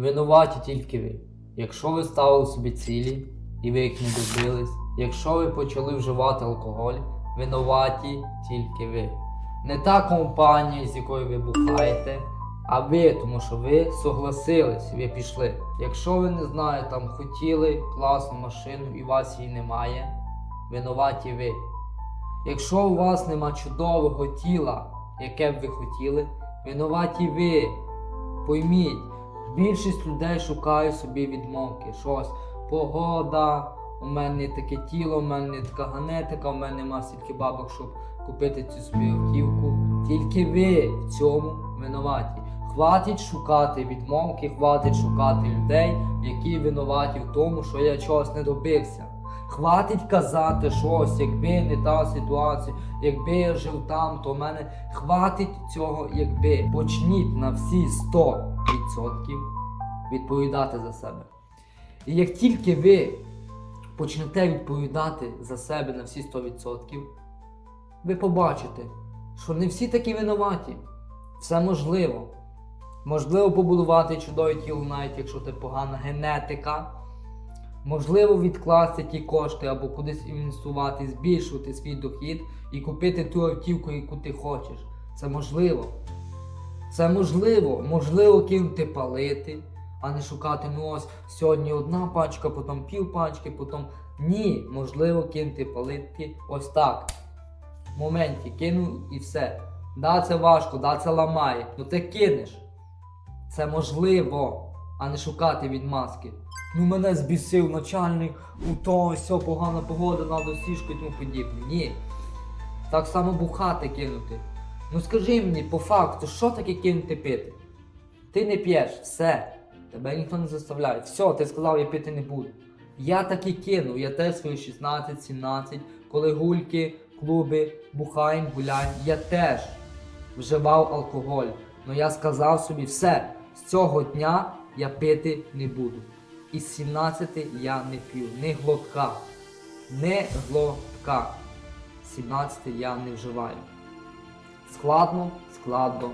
Винуваті тільки ви. Якщо ви ставили собі цілі і ви їх не добились, якщо ви почали вживати алкоголь, винуваті тільки ви. Не та компанія, з якою ви бухаєте, а ви, тому що ви согласились, ви пішли. Якщо ви не знаю, там хотіли класну машину і у вас її немає, винуваті ви. Якщо у вас нема чудового тіла, яке б ви хотіли, винуваті ви. Пойміть, більшість людей шукає собі відмовки. Щось погода, у мене таке тіло, у мене така генетика, у мене нема стільки бабок, щоб купити цю собі автівку. Тільки ви в цьому винуваті. Хватить шукати відмовки, хватить шукати людей, які винуваті в тому, що я чогось не добився. Хватить казати щось, якби не та ситуація, якби я жив там, то в мене хватить цього, якби почніть на всі 100% відповідати за себе. І як тільки ви почнете відповідати за себе на всі 100%, ви побачите, що не всі такі винуваті. Все можливо. Можливо побудувати чудове тіло, навіть якщо це погана генетика. Можливо, відкласти ті кошти або кудись інвестувати, збільшувати свій дохід і купити ту автівку, яку ти хочеш. Це можливо. Це можливо. Можливо кинути палити, а не шукати ну ось сьогодні одна пачка, потім пів пачки, потім. Ні, можливо кинути палити ось так. В моменті кинув і все. Да, це важко, да, це ламає. Ну ти кинеш. Це можливо, а не шукати відмазки. Ну мене збісив начальник, у то все погана погода, надо сішку і тому подібне. Ні. Так само бухати кинути. Ну скажи мені, по факту, що таке кинути пити? Ти не п'єш, все. Тебе ніхто не заставляє. Все, ти сказав, я пити не буду. Я так і кинув, я теж свої 16-17, коли гульки, клуби, бухаємо, гуляємо, я теж вживав алкоголь. Ну я сказав собі, все, з цього дня я пити не буду. Із 17 я не п'ю, не глотка. Не глотка. 17 я не вживаю. Складно, складно.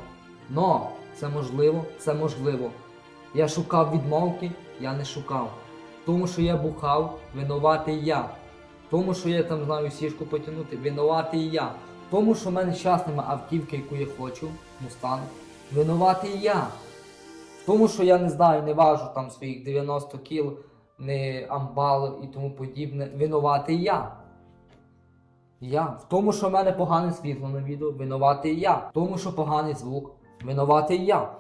Но це можливо, це можливо. Я шукав відмовки, я не шукав. Тому що я бухав, винуватий я. Тому що я там знаю сішку потягнути, винуватий я. Тому що в мене час нема автівки, яку я хочу, мустанг, винуватий я. Тому що я не знаю, не важу там своїх 90 кіл, не амбал і тому подібне, винуватий я. Я. В тому, що в мене погане світло на відео, винуватий я. В тому, що поганий звук, винуватий я.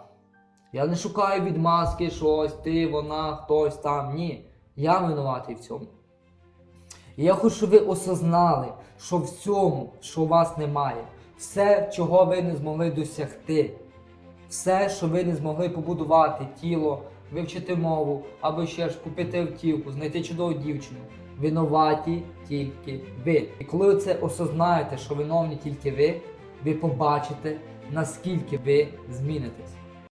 Я не шукаю відмазки, щось, ти, вона, хтось там. Ні. Я винуватий в цьому. І я хочу, щоб ви осознали, що в цьому, що у вас немає, все, чого ви не змогли досягти, все, що ви не змогли побудувати тіло, вивчити мову, або ще ж купити автівку, знайти чудову дівчину. Винуваті тільки ви. І коли ви це осознаєте, що виновні тільки ви, ви побачите, наскільки ви змінитесь.